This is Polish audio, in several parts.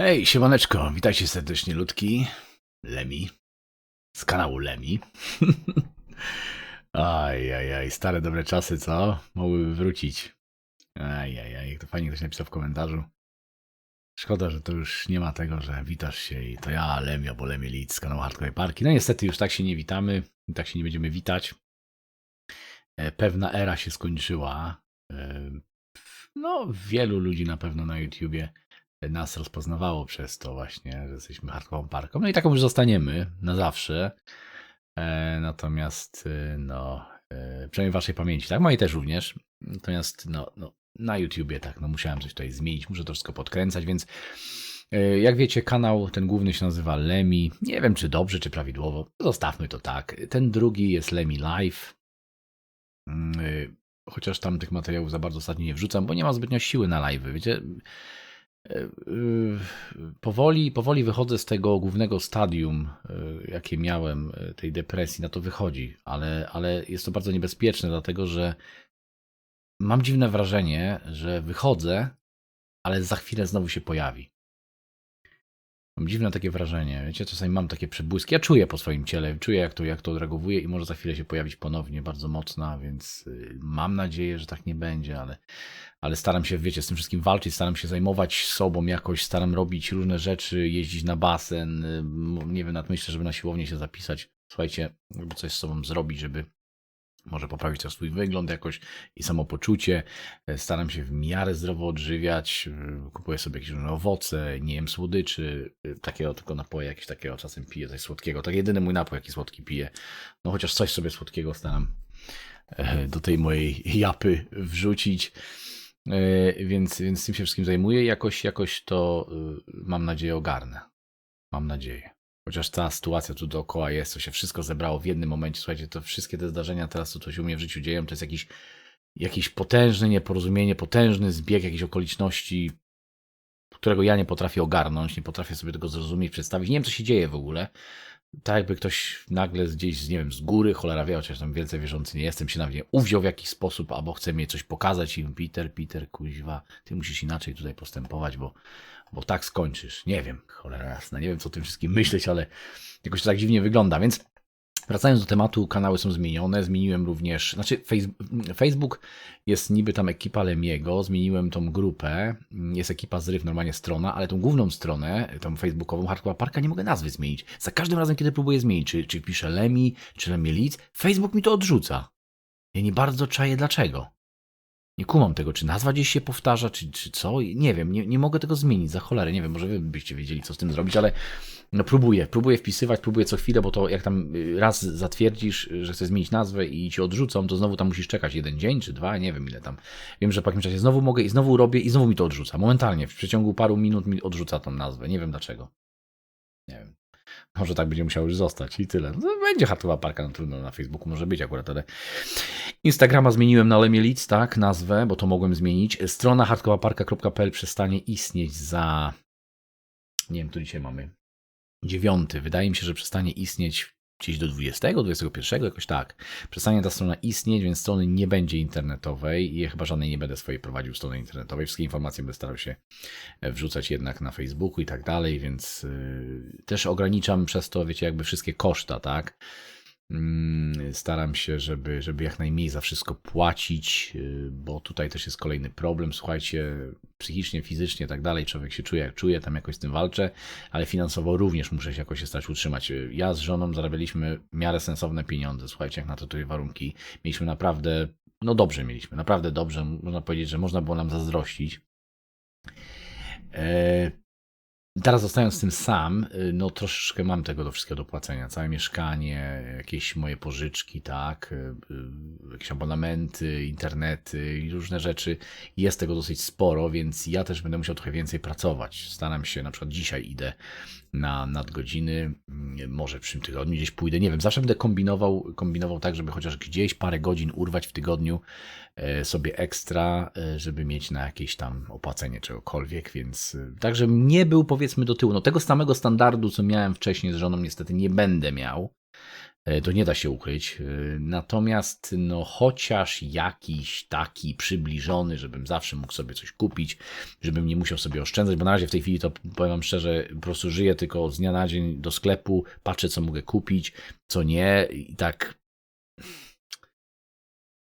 Hej, siemaneczko, witajcie serdecznie ludki. Lemi. Z kanału Lemi. aj, aj, stare dobre czasy, co? Mogłyby wrócić. Aj, aj, jak to fajnie ktoś napisał w komentarzu. Szkoda, że to już nie ma tego, że witasz się i to ja, Lemi, albo Lemi Lead z kanału Hardcore Parki. No niestety już tak się nie witamy, tak się nie będziemy witać. E, Pewna era się skończyła. E, No, wielu ludzi na pewno na YouTubie nas rozpoznawało przez to właśnie, że jesteśmy hardcore parką. No i taką już zostaniemy na zawsze. E, natomiast, e, no, e, przynajmniej waszej pamięci, tak? Mojej też również. Natomiast, no, no, na YouTubie, tak, no musiałem coś tutaj zmienić, muszę to wszystko podkręcać, więc jak wiecie, kanał ten główny się nazywa Lemi. Nie wiem, czy dobrze, czy prawidłowo. Zostawmy to tak. Ten drugi jest Lemi Live. Mm, Chociaż tam tych materiałów za bardzo ostatnio nie wrzucam, bo nie ma zbytnio siły na live. Wiecie, powoli, powoli wychodzę z tego głównego stadium, y, jakie miałem, y, tej depresji, na to wychodzi, ale, ale jest to bardzo niebezpieczne, dlatego że mam dziwne wrażenie, że wychodzę, ale za chwilę znowu się pojawi. Mam dziwne takie wrażenie, wiecie, czasami mam takie przebłyski, ja czuję po swoim ciele, czuję jak to, jak to odreagowuje i może za chwilę się pojawić ponownie bardzo mocna, więc y, mam nadzieję, że tak nie będzie, ale, ale staram się, wiecie, z tym wszystkim walczyć, staram się zajmować sobą jakoś, staram robić różne rzeczy, jeździć na basen, y, nie wiem, nawet myślę, żeby na siłownię się zapisać, słuchajcie, żeby coś z sobą zrobić, żeby może poprawić też swój wygląd jakoś i samopoczucie. E, Staram się w miarę zdrowo odżywiać. e, Kupuję sobie jakieś różne owoce, nie jem słodyczy, e, takiego tylko napoje jakieś takiego czasem piję, coś słodkiego. Tak jedyny mój napój, jaki słodki piję. No chociaż coś sobie słodkiego staram do tej mojej japy wrzucić. Więc, więc tym się wszystkim zajmuję jakoś, jakoś to mam nadzieję ogarnę. Mam nadzieję. Chociaż ta sytuacja tu dookoła jest, to się wszystko zebrało w jednym momencie. Słuchajcie, to wszystkie te zdarzenia teraz, co się u mnie w życiu dzieją, to jest jakiś, jakiś potężny nieporozumienie, potężny zbieg jakichś okoliczności, którego ja nie potrafię ogarnąć, nie potrafię sobie tego zrozumieć, przedstawić. Nie wiem, co się dzieje w ogóle. Tak jakby ktoś nagle gdzieś, nie wiem, z góry, cholera wie, chociaż tam wielce wierzący nie jestem, się na mnie uwziął w jakiś sposób, albo chce mi coś pokazać i Peter, Peter, kuźwa, ty musisz inaczej tutaj postępować, bo, bo tak skończysz. Nie wiem, cholera jasna, nie wiem, co o tym wszystkim myśleć, ale jakoś to tak dziwnie wygląda, więc Wracając do tematu, kanały są zmienione. Zmieniłem również, znaczy Face- Facebook jest niby tam ekipa Lemiego, zmieniłem tą grupę. Jest ekipa Zryw, normalnie strona, ale tą główną stronę, tą facebookową Hardcore Parka nie mogę nazwy zmienić. Za każdym razem, kiedy próbuję zmienić, czy, czy piszę Lemi, czy Lemi Leeds, Facebook mi to odrzuca. Ja nie bardzo czaję dlaczego. Nie kumam tego, czy nazwa gdzieś się powtarza, czy, czy co. Nie wiem, nie, nie mogę tego zmienić za cholerę. Nie wiem, może wy byście wiedzieli, co z tym zrobić, ale no próbuję, próbuję wpisywać, próbuję co chwilę, bo to jak tam y, raz zatwierdzisz, że chcesz zmienić nazwę i ci odrzucą, to znowu tam musisz czekać jeden dzień czy dwa, nie wiem ile tam. Wiem, że po jakimś czasie znowu mogę i znowu robię i znowu mi to odrzuca. Momentalnie, w przeciągu paru minut mi odrzuca tą nazwę. Nie wiem dlaczego. Może tak będzie musiało już zostać i tyle. No, będzie hardcore parka, no trudno na Facebooku może być akurat, ale Instagrama zmieniłem na Lemielic, tak, nazwę, bo to mogłem zmienić. Strona hardcoreparka.pl przestanie istnieć za nie wiem, tu dzisiaj mamy 9. Wydaje mi się, że przestanie istnieć gdzieś do 20, 21, jakoś tak. Przestanie ta strona istnieć, więc strony nie będzie internetowej i chyba żadnej nie będę swojej prowadził strony internetowej. Wszystkie informacje będę starał się e, wrzucać jednak na Facebooku i tak dalej, więc yy, też ograniczam przez to, wiecie, jakby wszystkie koszta, tak? Mm, Staram się, żeby, żeby jak najmniej za wszystko płacić, yy, bo tutaj też jest kolejny problem. Słuchajcie, psychicznie, fizycznie tak dalej, człowiek się czuje jak czuje, tam jakoś z tym walczę, ale finansowo również muszę się jakoś stać utrzymać. Ja z żoną zarabialiśmy w miarę sensowne pieniądze, słuchajcie, jak na to tutaj warunki. Mieliśmy naprawdę, no dobrze mieliśmy, naprawdę dobrze. Można powiedzieć, że można było nam zazdrościć. E, Teraz zostając z tym sam, y, no troszeczkę mam tego do wszystkiego do płacenia. Całe mieszkanie, jakieś moje pożyczki, tak, y, y, jakieś abonamenty, internety i różne rzeczy. Jest tego dosyć sporo, więc ja też będę musiał trochę więcej pracować. Staram się, na przykład dzisiaj idę na nadgodziny, mm, może w przyszłym tygodniu gdzieś pójdę, nie wiem, zawsze będę kombinował, kombinował tak, żeby chociaż gdzieś parę godzin urwać w tygodniu e, sobie ekstra, e, żeby mieć na jakieś tam opłacenie czegokolwiek, więc e, także nie był powiedzmy do tyłu. No tego samego standardu, co miałem wcześniej z żoną, niestety nie będę miał. E, To nie da się ukryć. E, Natomiast, no, chociaż jakiś taki przybliżony, żebym zawsze mógł sobie coś kupić, żebym nie musiał sobie oszczędzać, bo na razie w tej chwili to powiem Wam szczerze, po prostu żyję tylko z dnia na dzień do sklepu, patrzę, co mogę kupić, co nie, i tak.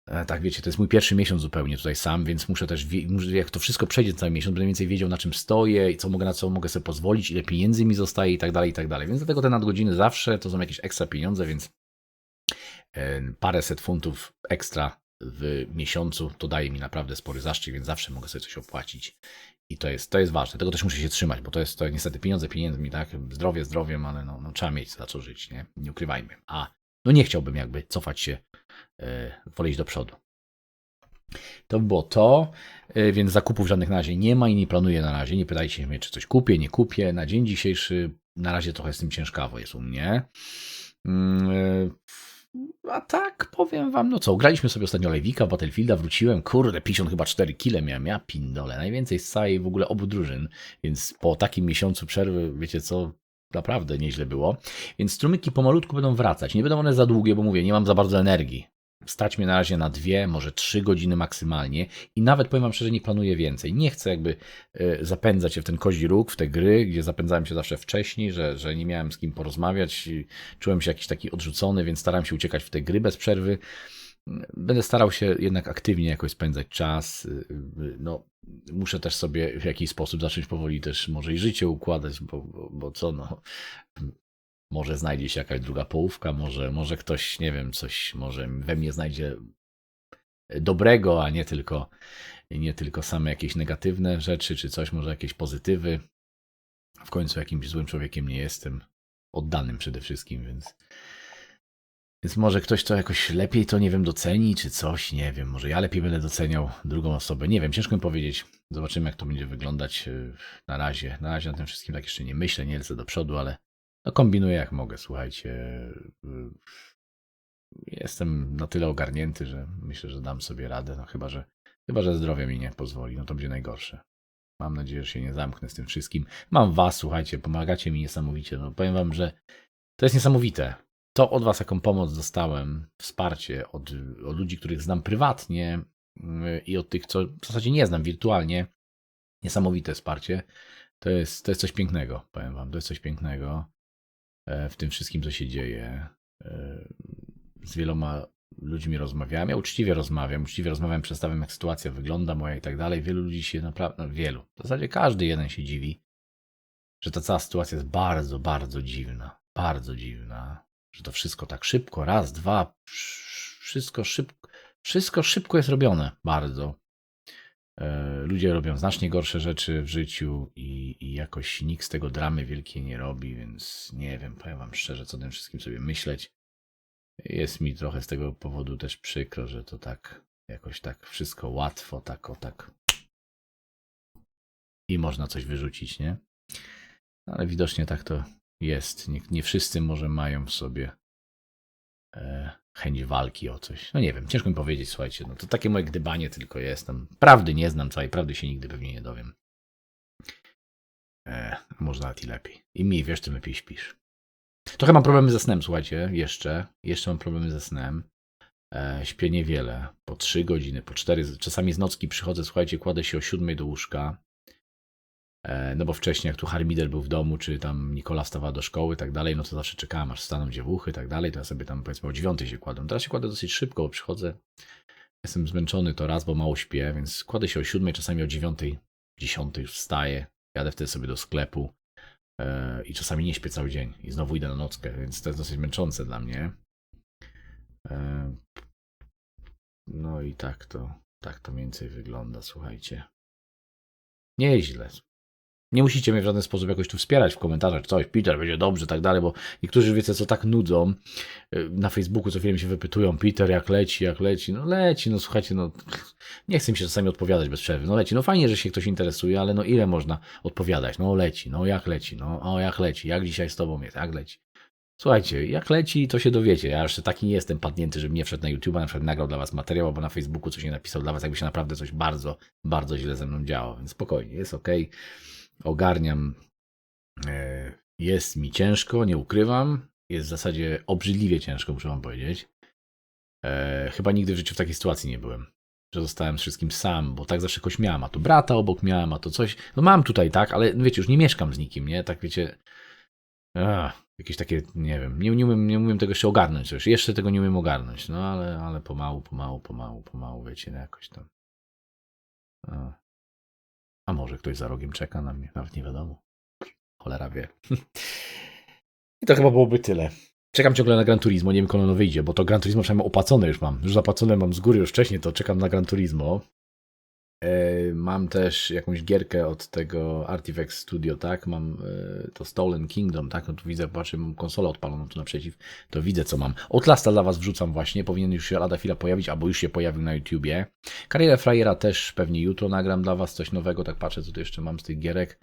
E, Tak, wiecie, to jest mój pierwszy miesiąc zupełnie tutaj sam, więc muszę też, jak to wszystko przejdzie cały miesiąc, będę więcej wiedział, na czym stoję i co mogę, na co mogę sobie pozwolić, ile pieniędzy mi zostaje i tak dalej, i tak dalej. Więc dlatego te nadgodziny zawsze to są jakieś ekstra pieniądze, więc e, paręset funtów ekstra w miesiącu to daje mi naprawdę spory zaszczyt, więc zawsze mogę sobie coś opłacić. I to jest, to jest ważne. Tego też muszę się trzymać, bo to jest to niestety pieniądze pieniędzmi, tak? Zdrowie zdrowiem, ale no, no trzeba mieć za co żyć, nie? Nie ukrywajmy. A no nie chciałbym jakby cofać się, wolę iść do przodu. To by było to, e, więc zakupów żadnych na razie nie ma i nie planuję na razie. Nie pytajcie mnie, czy coś kupię, nie kupię. Na dzień dzisiejszy na razie trochę z tym ciężkawo jest u mnie. Mm, e, A tak, powiem wam, no co, graliśmy sobie ostatnio Lewika, Battlefielda, wróciłem, kurde, 50 chyba 4 kile miałem, ja pindole, najwięcej z całej w ogóle obu drużyn, więc po takim miesiącu przerwy, wiecie co, naprawdę nieźle było. Więc strumyki pomalutku będą wracać, nie będą one za długie, bo mówię, nie mam za bardzo energii. Stać mnie na razie na dwie, może trzy godziny maksymalnie i nawet powiem wam szczerze, nie planuję więcej. Nie chcę jakby e, zapędzać się w ten kozi róg, w te gry, gdzie zapędzałem się zawsze wcześniej, że, że nie miałem z kim porozmawiać, czułem się jakiś taki odrzucony, więc staram się uciekać w te gry bez przerwy. Będę starał się jednak aktywnie jakoś spędzać czas. y, y, No, muszę też sobie w jakiś sposób zacząć powoli też może i życie układać, bo, bo, bo co no. Może znajdzie się jakaś druga połówka, może, może ktoś, nie wiem, coś może we mnie znajdzie dobrego, a nie tylko, nie tylko same jakieś negatywne rzeczy, czy coś, może jakieś pozytywy. W końcu jakimś złym człowiekiem nie jestem. Oddanym przede wszystkim, więc. Więc może ktoś to jakoś lepiej to, nie wiem, doceni, czy coś, nie wiem. Może ja lepiej będę doceniał drugą osobę. Nie wiem, ciężko mi powiedzieć. Zobaczymy, jak to będzie wyglądać yy, na razie. Na razie na tym wszystkim tak jeszcze nie myślę, nie lecę do przodu, ale no kombinuję jak mogę, słuchajcie. Yy, Jestem na tyle ogarnięty, że myślę, że dam sobie radę. No chyba, że chyba, że zdrowie mi nie pozwoli, no to będzie najgorsze. Mam nadzieję, że się nie zamknę z tym wszystkim. Mam was, słuchajcie, pomagacie mi niesamowicie. No powiem wam, że to jest niesamowite. To od was, jaką pomoc dostałem, wsparcie od, od ludzi, których znam prywatnie yy, i od tych, co w zasadzie nie znam wirtualnie. Niesamowite wsparcie. To jest, to jest coś pięknego, powiem wam. To jest coś pięknego w tym wszystkim, co się dzieje. E, Z wieloma ludźmi rozmawiałem. Ja uczciwie rozmawiam, uczciwie rozmawiam, przedstawiam, jak sytuacja wygląda moja i tak dalej. Wielu ludzi się naprawdę, no wielu, w zasadzie każdy jeden się dziwi, że ta cała sytuacja jest bardzo, bardzo dziwna. Bardzo dziwna. Że to wszystko tak szybko, raz, dwa, wsz- wszystko szybko, wszystko szybko jest robione. Bardzo. E, Ludzie robią znacznie gorsze rzeczy w życiu i, i jakoś nikt z tego dramy wielkiej nie robi, więc nie wiem, powiem wam szczerze, co tym wszystkim sobie myśleć. Jest mi trochę z tego powodu też przykro, że to tak jakoś tak wszystko łatwo, tak o tak. I można coś wyrzucić, nie? Ale widocznie tak to jest. Nie, nie wszyscy może mają w sobie chęć walki o coś. No nie wiem, ciężko mi powiedzieć, słuchajcie. No to takie moje gdybanie tylko jest. Tam prawdy nie znam, całej prawdy się nigdy pewnie nie dowiem. E, może nawet i lepiej. Im mniej wiesz, tym lepiej śpisz. Trochę mam problemy ze snem, słuchajcie, jeszcze. Jeszcze mam problemy ze snem. E, śpię niewiele, po 3 godziny, po 4. Czasami z nocki przychodzę, słuchajcie, kładę się o 7 do łóżka. E, no bo wcześniej, jak tu Harmidel był w domu, czy tam Nikola stawała do szkoły i tak dalej, no to zawsze czekałem, aż staną dziewuchy i tak dalej, to ja sobie tam powiedzmy o 9 się kładłem. Teraz się kładę dosyć szybko, bo przychodzę, jestem zmęczony to raz, bo mało śpię, więc kładę się o 7, czasami o 9, 10 już wstaję, jadę wtedy sobie do sklepu e, i czasami nie śpię cały dzień i znowu idę na nockę, więc to jest dosyć męczące dla mnie. E, no i tak to, tak to mniej więcej wygląda, słuchajcie. Nieźle. Nie musicie mnie w żaden sposób jakoś tu wspierać w komentarzach, coś, Peter, będzie dobrze, tak dalej, bo niektórzy, wiecie, co tak nudzą, y, na Facebooku co chwilę mi się wypytują, Peter, jak leci, jak leci, no leci, no słuchajcie, no nie chcę mi się czasami odpowiadać bez przerwy, no leci, no fajnie, że się ktoś interesuje, ale no ile można odpowiadać, no leci, no jak leci, no o jak leci, jak dzisiaj z tobą jest, jak leci. Słuchajcie, jak leci, to się dowiecie. Ja jeszcze taki nie jestem padnięty, żebym nie wszedł na YouTube, na przykład nagrał dla was materiał, albo na Facebooku coś nie napisał dla was, jakby się naprawdę coś bardzo, bardzo źle ze mną działo. Więc spokojnie, jest ok. Ogarniam. E, Jest mi ciężko, nie ukrywam. jest w zasadzie obrzydliwie ciężko, muszę wam powiedzieć. E, chyba nigdy w życiu w takiej sytuacji nie byłem, że zostałem z wszystkim sam, bo tak zawsze jakoś miałem, a tu brata obok miałem, a to coś. No mam tutaj, tak, ale wiecie, już nie mieszkam z nikim, nie? Tak wiecie, ach, jakieś takie, nie wiem, nie, nie, umiem, nie umiem tego jeszcze ogarnąć, już. jeszcze tego nie umiem ogarnąć, no ale, ale pomału, pomału, pomału, pomału, wiecie, no jakoś tam. A może ktoś za rogiem czeka na mnie, nawet nie wiadomo. Cholera wie. I to chyba byłoby tyle. Czekam ciągle na Gran Turismo, nie wiem kiedy ono wyjdzie, bo to Gran Turismo przynajmniej opłacone już mam. Już zapłacone mam z góry już wcześniej, to czekam na Gran Turismo. Mam też jakąś gierkę od tego Artifact Studio, tak? Mam e, to Stolen Kingdom, tak? No tu widzę, patrzę, mam konsolę odpaloną tu naprzeciw, to widzę co mam. Outlasta dla Was wrzucam właśnie, powinien już się lada chwila pojawić, albo już się pojawił na YouTubie. Karierę Frajera też pewnie jutro nagram dla Was coś nowego, tak patrzę co tu jeszcze mam z tych gierek.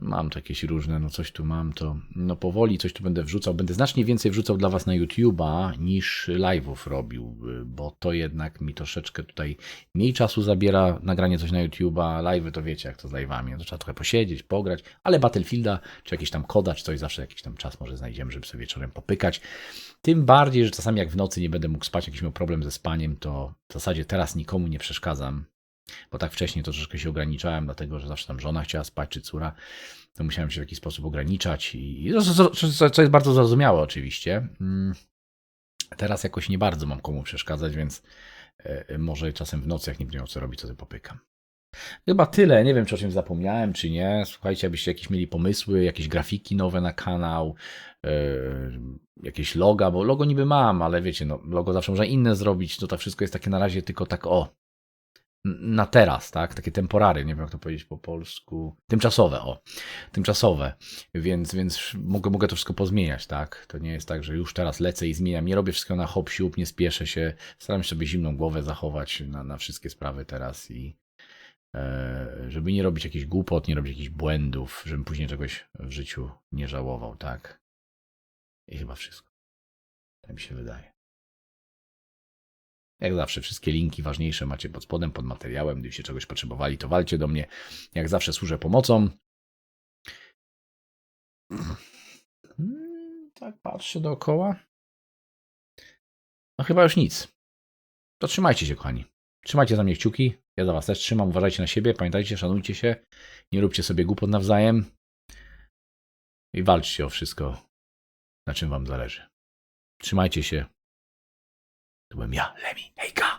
Mam tu jakieś różne, no coś tu mam, to no powoli coś tu będę wrzucał. Będę znacznie więcej wrzucał dla Was na YouTube'a niż live'ów robił, bo to jednak mi troszeczkę tutaj mniej czasu zabiera nagranie coś na YouTube'a. Live'y to wiecie, jak to z live'ami, no trzeba trochę posiedzieć, pograć, ale Battlefielda, czy jakiś tam koda, czy coś, zawsze jakiś tam czas może znajdziemy, żeby sobie wieczorem popykać. Tym bardziej, że czasami jak w nocy nie będę mógł spać, jakiś miał problem ze spaniem, to w zasadzie teraz nikomu nie przeszkadzam. Bo tak wcześniej to troszeczkę się ograniczałem, dlatego że zawsze tam żona chciała spać, czy córa, to musiałem się w jakiś sposób ograniczać, i co, jest bardzo zrozumiałe oczywiście. Mm. Teraz jakoś nie bardzo mam komu przeszkadzać, więc e, może czasem w nocy, jak nie będę miał co robić, to sobie popykam. Chyba tyle. Nie wiem, czy o czymś zapomniałem, czy nie. Słuchajcie, abyście jakieś mieli pomysły, jakieś grafiki nowe na kanał, yy, jakieś loga, bo logo niby mam, ale wiecie, no, logo zawsze można inne zrobić. To to wszystko jest takie na razie tylko tak o. Na teraz, tak? Takie temporary, nie wiem jak to powiedzieć po polsku. Tymczasowe, o. Tymczasowe. Więc, więc mogę, mogę to wszystko pozmieniać, tak? To nie jest tak, że już teraz lecę i zmieniam. Nie robię wszystkiego na hop siup, nie spieszę się. Staram się sobie zimną głowę zachować na, na wszystkie sprawy teraz i, e, żeby nie robić jakichś głupot, nie robić jakichś błędów, żebym później czegoś w życiu nie żałował, tak? I chyba wszystko. Tak mi się wydaje. Jak zawsze, wszystkie linki ważniejsze macie pod spodem, pod materiałem. Gdybyście czegoś potrzebowali, to walcie do mnie. Jak zawsze służę pomocą. Mm, Tak, patrzę dookoła. No chyba już nic. To trzymajcie się, kochani. Trzymajcie za mnie kciuki. Ja za was też trzymam. Uważajcie na siebie. Pamiętajcie, szanujcie się. Nie róbcie sobie głupot nawzajem. I walczcie o wszystko, na czym wam zależy. Trzymajcie się. To byłem ja, Lemi. Hejka!